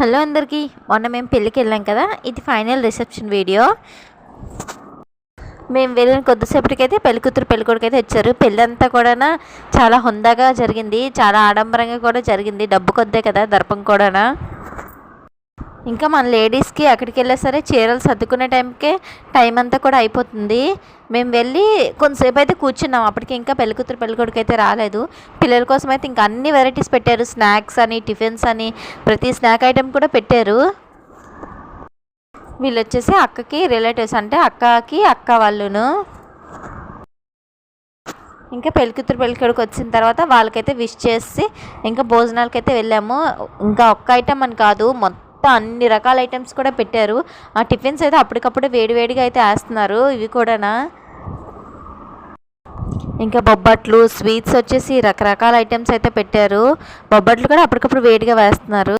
Hello అందరికీ మొన్న మేము పెళ్ళికి వెళ్ళాం కదా ఇది ఫైనల్ రిసెప్షన్ వీడియో. మేము వెళ్ళిన కొద్దిసేపటికైతే పెళ్ళి కూతురు పెళ్ళి కొడుకు వచ్చారు. పెళ్ళి అంతా కూడా చాలా హుందాగా జరిగింది చాలా ఆడంబరంగా కూడా జరిగింది. డబ్బు కొద్దే కదా దర్పం కూడా ఇంకా మన లేడీస్కి అక్కడికి వెళ్ళా సరే చీరలు సర్దుకునే టైంకే టైం అంతా కూడా అయిపోతుంది. మేము వెళ్ళి కొంతసేపు అయితే కూర్చున్నాం. అప్పటికి ఇంకా పెళ్ళికూతురు పెళ్ళికొడుకు అయితే రాలేదు. పిల్లల కోసం అయితే ఇంకా అన్ని వెరైటీస్ పెట్టారు. స్నాక్స్ అని టిఫిన్స్ అని ప్రతి స్నాక్ ఐటెం కూడా పెట్టారు. వీళ్ళు వచ్చేసి అక్కకి రిలేటివ్స్ అంటే అక్కకి అక్క వాళ్ళును. ఇంకా పెళ్ళికూతురు పెళ్ళికొడుకు వచ్చిన తర్వాత వాళ్ళకైతే విష్ చేసి ఇంకా భోజనాలకైతే వెళ్ళాము. ఇంకా ఒక్క ఐటెం అని కాదు మొత్తం మొత్తం అన్ని రకాల ఐటమ్స్ కూడా పెట్టారు. ఆ టిఫిన్స్ అయితే అప్పటికప్పుడు వేడివేడిగా అయితే వేస్తున్నారు. ఇవి కూడానా? ఇంకా బొబ్బట్లు స్వీట్స్ వచ్చేసి రకరకాల ఐటమ్స్ అయితే పెట్టారు. బొబ్బట్లు కూడా అప్పటికప్పుడు వేడిగా వేస్తున్నారు.